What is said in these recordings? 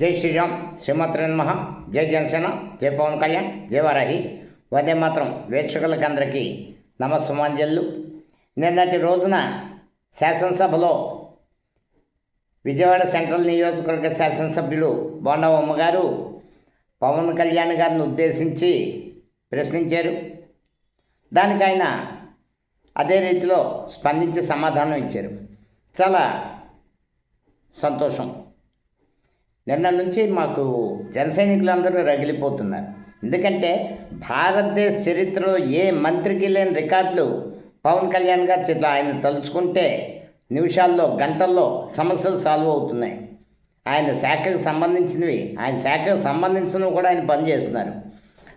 జై శ్రీరామ్ శ్రీమాత్ర జై జనసేన జై పవన్ కళ్యాణ్ జై వారాహి. వందే మాత్రం వీక్షకులకి అందరికీ నమస్సుమాంజల్లు. నిన్నటి రోజున శాసనసభలో విజయవాడ సెంట్రల్ నియోజకవర్గ శాసనసభ్యులు బోండవమ్మ గారు పవన్ కళ్యాణ్ గారిని ఉద్దేశించి ప్రశ్నించారు. దానికి ఆయన అదే రీతిలో స్పందించి సమాధానం ఇచ్చారు. చాలా సంతోషం. నిన్న నుంచి మాకు జనసైనికులందరూ రగిలిపోతున్నారు. ఎందుకంటే భారతదేశ చరిత్రలో ఏ మంత్రికి లేని రికార్డులు పవన్ కళ్యాణ్ గారి చేతిలో ఆయన తలుచుకుంటే నిమిషాల్లో గంటల్లో సమస్యలు సాల్వ్ అవుతున్నాయి. ఆయన శాఖకు సంబంధించినవి ఆయన శాఖకు సంబంధించినవి కూడా ఆయన పనిచేస్తున్నారు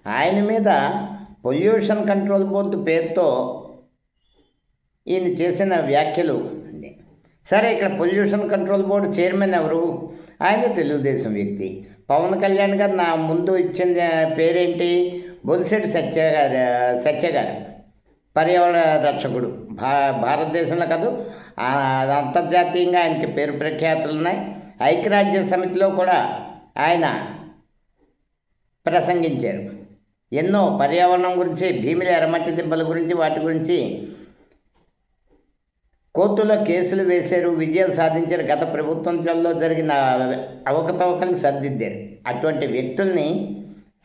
ఆయన మీద పొల్యూషన్ కంట్రోల్ బోర్డు పేరుతో ఈయన చేసిన వ్యాఖ్యలు సరే ఇక్కడ పొల్యూషన్ కంట్రోల్ బోర్డు చైర్మన్ ఎవరు? ఆయన తెలుగుదేశం వ్యక్తి. పవన్ కళ్యాణ్ గారు నా ముందు ఇచ్చిన పేరేంటి? బొలిశెట్టి సత్య గారు సత్య గారు. పర్యావరణ రక్షకుడు. భా భారతదేశంలో కాదు అంతర్జాతీయంగా ఆయనకి పేరు ప్రఖ్యాతులు ఉన్నాయి. ఐక్యరాజ్య సమితిలో కూడా ఆయన ప్రసంగించారు. ఎన్నో పర్యావరణం గురించి భీమిలి ఎర్రమట్టి దిబ్బల గురించి వాటి గురించి కోర్టులో కేసులు వేశారు విజయం సాధించారు. గత ప్రభుత్వంలో జరిగిన అవకతవకలను సరిదిద్దారు. అటువంటి వ్యక్తుల్ని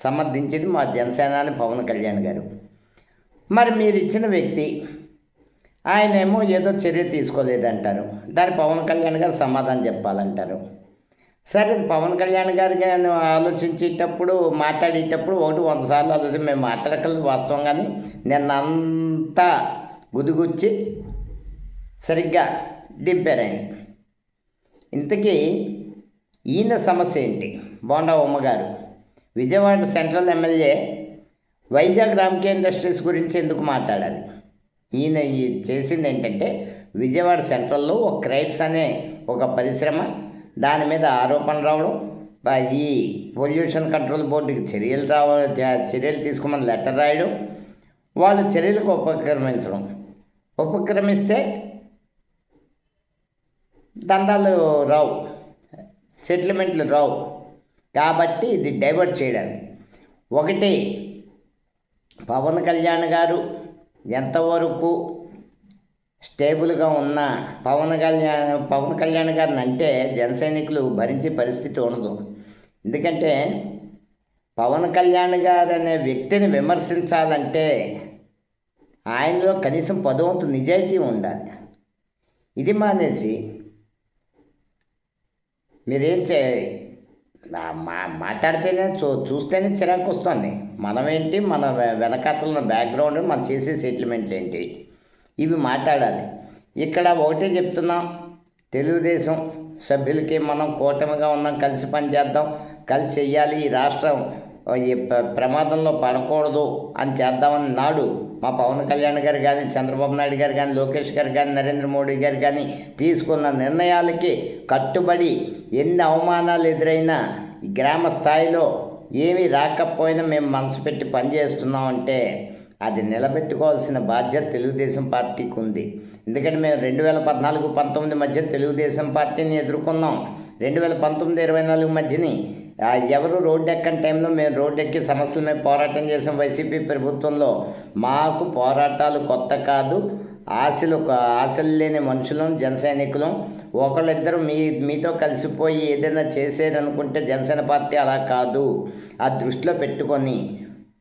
సమర్థించింది మా జనసేనాని పవన్ కళ్యాణ్ గారు. మరి మీరు ఇచ్చిన వ్యక్తి ఆయనేమో ఏదో చర్య తీసుకోలేదంటారు. దాని పవన్ కళ్యాణ్ గారు సమాధానం చెప్పాలంటారు. సరే పవన్ కళ్యాణ్ గారు నేను ఆలోచించేటప్పుడు మాట్లాడేటప్పుడు ఒకటి వంద సార్లు ఆలోచన మేము మాట్లాడగలదు వాస్తవం కానీ నిన్న అంతా గుదిగుచ్చి సరిగ్గా దింపారు ఇంతకీ ఈయన సమస్య ఏంటి? Bonda ఉమ్మగారు Vijayawada central MLA Vizag Ramky industries గురించి ఎందుకు మాట్లాడాలి? ఈయన ఈ చేసింది ఏంటంటే విజయవాడ సెంట్రల్లో ఒక క్రైప్స్ అనే ఒక పరిశ్రమ దాని మీద ఆరోపణ రావడం ఈ పొల్యూషన్ కంట్రోల్ బోర్డుకి చర్యలు రావ చర్యలు తీసుకోమని లెటర్ రాయడం వాళ్ళు చర్యలకు ఉపక్రమించడం. ఉపక్రమిస్తే దండాలు రావు. సెటిల్మెంట్లు రావు. కాబట్టి ఇది డైవర్ట్ చేయడానికి. ఒకటి పవన్ కళ్యాణ్ గారు ఎంతవరకు స్టేబుల్గా ఉన్న పవన్ కళ్యాణ్ పవన్ కళ్యాణ్ గారిని అంటే జనసైనికులు భరించే పరిస్థితి ఉండదు. ఎందుకంటే పవన్ కళ్యాణ్ గారు అనే వ్యక్తిని విమర్శించాలంటే ఆయనలో కనీసం పదవంతు నిజాయితీ ఉండాలి. ఇది మానేసి మీరేం చేయాలి? మా మాట్లాడితేనే చూ చూస్తేనే చిరాకు వస్తుంది మనమేంటి? మన వెనకాతల బ్యాక్గ్రౌండ్ మనం చేసే సెటిల్మెంట్లు ఏంటి? ఇవి మాట్లాడాలి. ఇక్కడ ఒకటే చెప్తున్నాం. తెలుగుదేశం సభ్యులకి మనం కూటమిగా ఉన్నాం కలిసి పనిచేద్దాం కలిసి చెయ్యాలి ఈ రాష్ట్రం. ఈ ప్రమాదంలో పడకూడదు అని చేద్దామని నాడు మా పవన్ కళ్యాణ్ గారు కానీ చంద్రబాబు నాయుడు గారు కానీ లోకేష్ గారు కానీ నరేంద్ర మోడీ గారు కానీ తీసుకున్న నిర్ణయాలకి కట్టుబడి ఎన్ని అవమానాలు ఎదురైనా గ్రామ స్థాయిలో ఏమీ రాకపోయినా మేము మనసు పెట్టి పనిచేస్తున్నామంటే అది నిలబెట్టుకోవాల్సిన బాధ్యత తెలుగుదేశం పార్టీకి ఉంది. ఎందుకంటే మేము రెండు వేల పద్నాలుగు పంతొమ్మిది మధ్య తెలుగుదేశం పార్టీని ఎదుర్కొన్నాం. రెండు వేల పంతొమ్మిది ఇరవై నాలుగు మధ్యని ఎవరు రోడ్డు ఎక్కని టైంలో మేము రోడ్డు ఎక్కి సమస్యల మీద పోరాటం చేసాం వైసీపీ ప్రభుత్వంలో. మాకు పోరాటాలు కొత్త కాదు. ఆశలు ఆశలు లేని మనుషులం జన సైనికులం. ఒకళ్ళిద్దరు మీ మీతో కలిసిపోయి ఏదైనా చేసేదనుకుంటే జనసేన పార్టీ అలా కాదు. ఆ దృష్టిలో పెట్టుకొని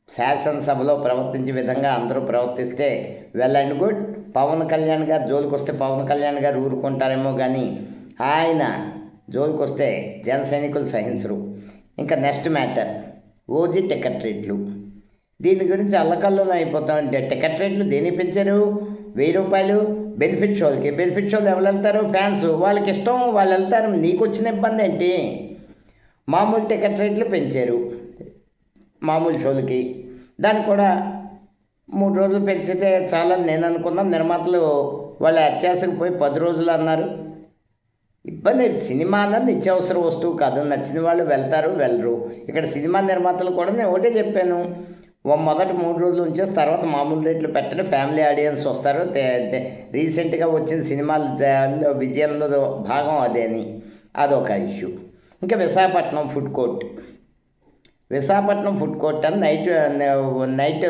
శాసనసభలో ప్రవర్తించే విధంగా అందరూ ప్రవర్తిస్తే well and good. Pawan Kalyan garu జోలికి వస్తే పవన్ కళ్యాణ్ గారు ఊరుకుంటారేమో కానీ ఆయన జోలికి వస్తే జన సైనికులు సహించరు. ఇంకా నెక్స్ట్ మ్యాటర్ ఓజీ టికెట్ రేట్లు. దీని గురించి అల్లకల్లోనే అయిపోతాం టికెట్ రేట్లు దేని పెంచారు? వెయ్యి రూపాయలు బెనిఫిట్ షోలకి. బెనిఫిట్ షోలు ఎవరు వెళ్తారు? ఫ్యాన్స్. వాళ్ళకి ఇష్టం వాళ్ళు వెళ్తారు. నీకు వచ్చిన ఇబ్బంది ఏంటి? మామూలు టికెట్ రేట్లు పెంచారు. మామూలు షోలకి. దాన్ని కూడా మూడు రోజులు పెంచితే చాలా నేను అనుకున్నాను. నిర్మాతలు వాళ్ళ అత్యాసకు పోయి పది రోజులు అన్నారు. ఇబ్బంది సినిమా అన్నది నిత్యావసర వస్తువు కాదు. నచ్చిన వాళ్ళు వెళ్తారు వెళ్ళరు. ఇక్కడ సినిమా నిర్మాతలు కూడా నేను ఒకటే చెప్పాను. ఓ మొదటి మూడు రోజులు ఉంచేసి తర్వాత మామూలు రేట్లు పెట్టండి ఫ్యామిలీ ఆడియన్స్ వస్తారు. రీసెంట్గా వచ్చిన సినిమాలు విజయంలో భాగం అదే అని. అదొక ఇష్యూ. ఇంకా Visakhapatnam food court. Visakhapatnam food court అని నైట్ నైట్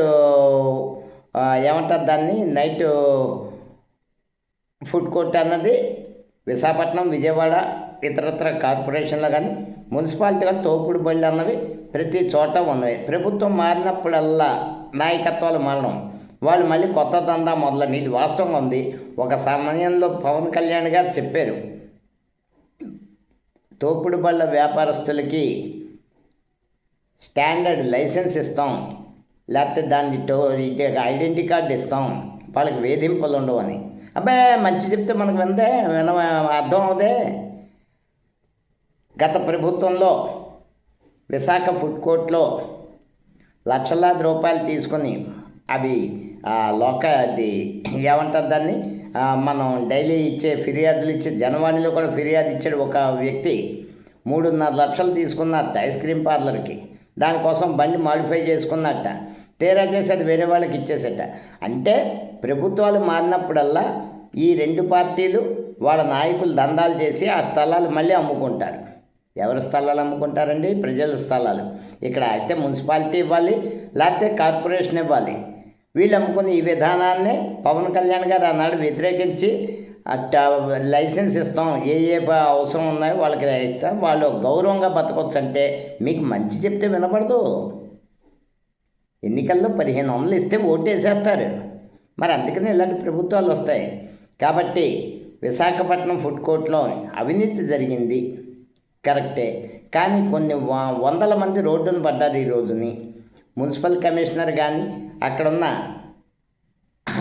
ఏమంటారు దాన్ని? నైట్ ఫుడ్ కోర్ట్ అన్నది విశాఖపట్నం విజయవాడ ఇతరత్ర కార్పొరేషన్లో కానీ మున్సిపాలిటీగా తోపుడు బళ్ళు అన్నవి ప్రతి చోట ఉన్నవి. ప్రభుత్వం మారినప్పుడల్లా నాయకత్వాలు మారడం వాళ్ళు మళ్ళీ కొత్త దందా మొదలని ఇది వాస్తవంగా ఉంది. ఒక సమయంలో పవన్ కళ్యాణ్ గారు చెప్పారు తోపుడు బళ్ళ వ్యాపారస్తులకి స్టాండర్డ్ లైసెన్స్ ఇస్తాం లేకపోతే దాన్ని టో ఐడెంటిటీ కార్డు ఇస్తాం వాళ్ళకి వేధింపులు ఉండవు అని. అబ్బాయి మంచి చెప్తే మనకు విందే విన అర్థం అవుదే. గత ప్రభుత్వంలో విశాఖ ఫుడ్ కోర్ట్లో లక్షలాది రూపాయలు తీసుకొని అవి లోక అది ఏమంటారు దాన్ని? మనం డైలీ ఇచ్చే ఫిర్యాదులు ఇచ్చే జనవాణిలో కూడా ఫిర్యాదు ఇచ్చాడు ఒక వ్యక్తి. మూడున్నర లక్షలు తీసుకున్నట్ట ఐస్ క్రీమ్ పార్లర్కి. దానికోసం బండి మాడిఫై చేసుకున్నట్ట. తీరా చేసి అది వేరే వాళ్ళకి ఇచ్చేసేట. అంటే ప్రభుత్వాలు మారినప్పుడల్లా ఈ రెండు పార్టీలు వాళ్ళ నాయకులు దందాలు చేసి ఆ స్థలాలు మళ్ళీ అమ్ముకుంటారు. ఎవరి స్థలాలు అమ్ముకుంటారండి? ప్రజల స్థలాలు. ఇక్కడ అయితే మున్సిపాలిటీ ఇవ్వాలి లేకపోతే కార్పొరేషన్ ఇవ్వాలి. వీళ్ళు అమ్ముకున్న ఈ విధానాన్ని పవన్ కళ్యాణ్ గారు ఆనాడు వ్యతిరేకించి అట్ట లైసెన్స్ ఇస్తాం ఏ ఏ అవసరం ఉన్నాయో వాళ్ళకి ఇస్తాం. వాళ్ళు గౌరవంగా బతకొచ్చు అంటే మీకు మంచి చెప్తే వినపడదు. ఎన్నికల్లో పదిహేను వందలు ఇస్తే ఓటు వేసేస్తారు మరి అందుకని ఇలాంటి ప్రభుత్వాలు వస్తాయి. కాబట్టి విశాఖపట్నం ఫుడ్ కోర్ట్లో అవినీతి జరిగింది. కరెక్టే. కానీ కొన్ని వందల మంది రోడ్డును పడ్డారు ఈ రోజుని. మున్సిపల్ కమిషనర్ కానీ అక్కడున్న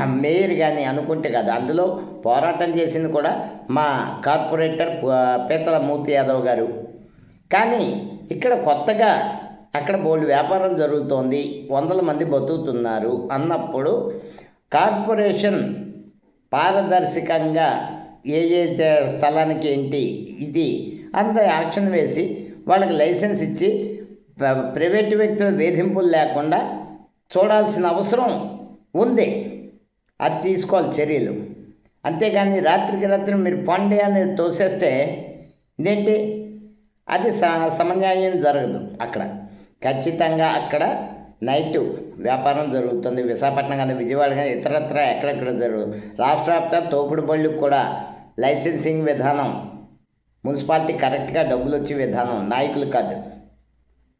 మేయర్ కానీ అనుకుంటే కదా. అందులో పోరాటం చేసింది కూడా మా కార్పొరేటర్ పీతల మూర్తి యాదవ్ గారు. కానీ ఇక్కడ కొత్తగా అక్కడ బోల్డ్ వ్యాపారం జరుగుతోంది. వందల మంది బతుకుతున్నారు అన్నప్పుడు కార్పొరేషన్ పారదర్శకంగా ఏ ఏ స్థలానికి ఏంటి ఇది అంత యాక్షన్ వేసి వాళ్ళకి లైసెన్స్ ఇచ్చి ప్ర- వ్యక్తుల వేధింపులు లేకుండా చూడాల్సిన అవసరం ఉంది. అది తీసుకోవాలి చర్యలు. అంతేగాని రాత్రికి రాత్రి మీరు పండే అనేది తోసేస్తే ఇదేంటి? అది స సమన్యాయం జరగదు అక్కడ. ఖచ్చితంగా అక్కడ నైట్ వ్యాపారం జరుగుతుంది. విశాఖపట్నం కానీ విజయవాడ కానీ ఇతరత్ర ఎక్కడెక్కడ జరుగుతుంది రాష్ట్ర వ్యాప్తంగా తోపుడు బళ్ళకు కూడా లైసెన్సింగ్ విధానం మున్సిపాలిటీ కరెక్ట్గా డబ్బులు వచ్చే విధానం నాయకులు కాదు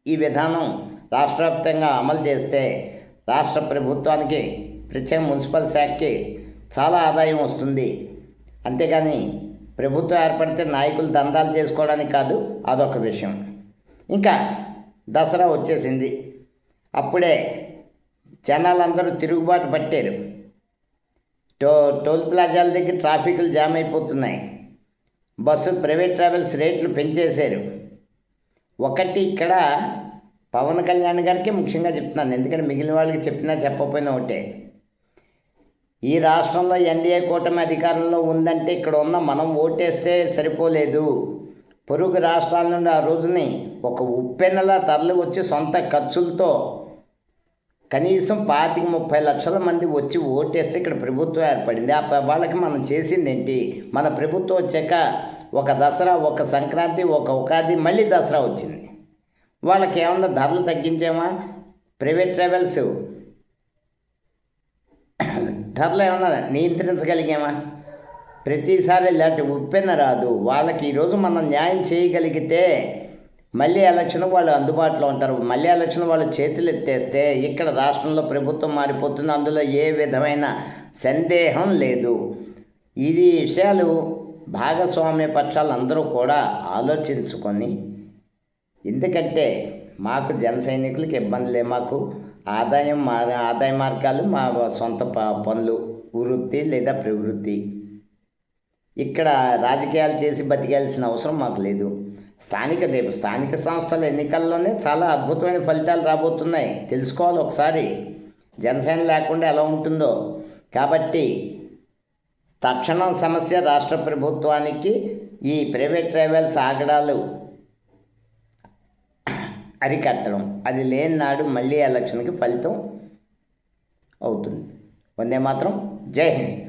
ఈ విధానం రాష్ట్ర వ్యాప్తంగా అమలు చేస్తే రాష్ట్ర ప్రభుత్వానికి ప్రత్యేక మున్సిపల్ శాఖకి చాలా ఆదాయం వస్తుంది. అంతేగాని ప్రభుత్వం ఏర్పడితే నాయకులు దందాలు చేసుకోవడానికి కాదు అదొక విషయం. ఇంకా దసరా వచ్చేసింది. అప్పుడే జనాలందరూ తిరుగుబాటు పట్టారు. టో టోల్ ప్లాజాల దగ్గర ట్రాఫిక్లు జామ్ అయిపోతున్నాయి. బస్సు ప్రైవేట్ ట్రావెల్స్ రేట్లు పెంచేశారు. ఒకటి ఇక్కడ పవన్ కళ్యాణ్ గారికి ముఖ్యంగా చెప్తున్నాను. ఎందుకంటే మిగిలిన వాళ్ళకి చెప్పినా చెప్పకపోయినా ఒకటే. ఈ రాష్ట్రంలో ఎన్డీఏ కూటమి అధికారంలో ఉందంటే ఇక్కడ ఉన్న మనం ఓటేస్తే సరిపోలేదు. పొరుగు రాష్ట్రాల నుండి ఆ రోజుని ఒక ఉప్పెనలా తరలి వచ్చి సొంత ఖర్చులతో కనీసం పాతిక ముప్పై లక్షల మంది వచ్చి ఓటేస్తే ఇక్కడ ప్రభుత్వం ఏర్పడింది. ఆ వాళ్ళకి మనం చేసింది ఏంటి మన ప్రభుత్వం వచ్చాక ఒక దసరా ఒక సంక్రాంతి ఒక ఉగాది మళ్ళీ దసరా వచ్చింది. వాళ్ళకి ఏమన్నా ధరలు తగ్గించామా? ప్రైవేట్ ట్రావెల్స్ ధరలు ఏమన్నా నియంత్రించగలిగామా? ప్రతిసారి ఇలాంటి ఉప్పెన రాదు. వాళ్ళకి ఈరోజు మనం న్యాయం చేయగలిగితే మళ్ళీ ఎలక్షన్ వాళ్ళు అందుబాటులో ఉంటారు. మళ్ళీ ఎలక్షన్ వాళ్ళు చేతులు ఎత్తేస్తే ఇక్కడ రాష్ట్రంలో ప్రభుత్వం మారిపోతుంది. అందులో ఏ విధమైన సందేహం లేదు. ఇది విషయాలు భాగస్వామ్య పక్షాలు అందరూ కూడా ఆలోచించుకొని ఎందుకంటే మాకు జన సైనికులకు ఇబ్బందులే మాకు. ఆదాయం మా ఆదాయ మార్గాలు మా సొంత ప- పనులు వృత్తి లేదా ప్రవృత్తి. ఇక్కడ రాజకీయాలు చేసి బతికాల్సిన అవసరం మాకు లేదు. స్థానిక రేపు స్థానిక సంస్థల ఎన్నికల్లోనే చాలా అద్భుతమైన ఫలితాలు రాబోతున్నాయి. తెలుసుకోవాలి ఒకసారి. జనసేన లేకుండా ఎలా ఉంటుందో. కాబట్టి తక్షణం సమస్య రాష్ట్ర ప్రభుత్వానికి ఈ ప్రైవేట్ ట్రావెల్స్ ఆగడాలు అరికట్టడం. అది లేని నాడు మళ్ళీ ఎలక్షన్కి ఫలితం అవుతుంది. వందే మాత్రం. జై హింద్.